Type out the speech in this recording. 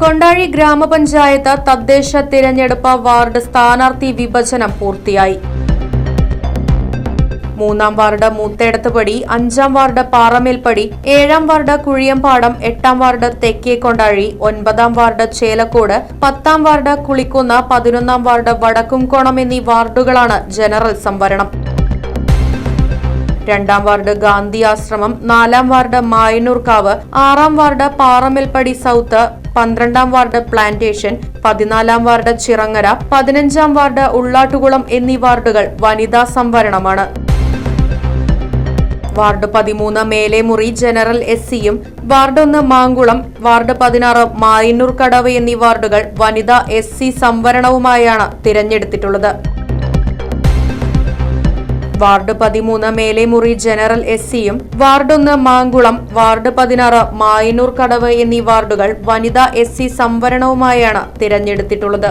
Kondazhy ഗ്രാമപഞ്ചായത്ത് തദ്ദേശ തിരഞ്ഞെടുപ്പ് വാർഡ് സ്ഥാനാർത്ഥി വിഭജനം പൂർത്തിയായി. മൂന്നാം വാർഡ് മൂത്തേടത്തുപടി അഞ്ചാം വാർഡ് പാറമേൽപ്പടി ഏഴാം വാർഡ് കുഴിയമ്പാടം എട്ടാം വാർഡ് തെക്കേ കൊണ്ടാഴി ഒൻപതാം വാർഡ് ചേലക്കോട് പത്താം വാർഡ് കുളിക്കുന്ന് പതിനൊന്നാം വാർഡ് വടക്കുംകോണം എന്നീ വാർഡുകളാണ് ജനറൽ സംവരണം. രണ്ടാം വാർഡ് ഗാന്ധി ആശ്രമം നാലാം വാർഡ് മായനൂർക്കാവ് ആറാം വാർഡ് പാറമേൽപ്പടി സൗത്ത് പന്ത്രണ്ടാം വാർഡ് പ്ലാന്റേഷൻ പതിനാലാം വാർഡ് ചിറങ്ങര പതിനഞ്ചാം വാർഡ് ഉള്ളാട്ടുകുളം എന്നീ വാർഡുകൾ വനിതാ സംവരണമാണ്. വാർഡ് പതിമൂന്ന് മേലേമുറി ജനറൽ എസ് സിയും വാർഡ് ഒന്ന് മാങ്കുളം വാർഡ് പതിനാറ് മായന്നൂർ കടവ് എന്നീ വാർഡുകൾ വനിതാ എസ് സി സംവരണവുമായാണ് തിരഞ്ഞെടുത്തിട്ടുള്ളത്. വാർഡ് പതിമൂന്ന് മേലേമുറി ജനറൽ എസ് സിയും വാർഡ് ഒന്ന് മാങ്കുളം വാർഡ് പതിനാറ് മായനൂർ കടവ് എന്നീ വാർഡുകൾ വനിതാ എസ് സി സംവരണവുമായാണ് തിരഞ്ഞെടുത്തിട്ടുള്ളത്.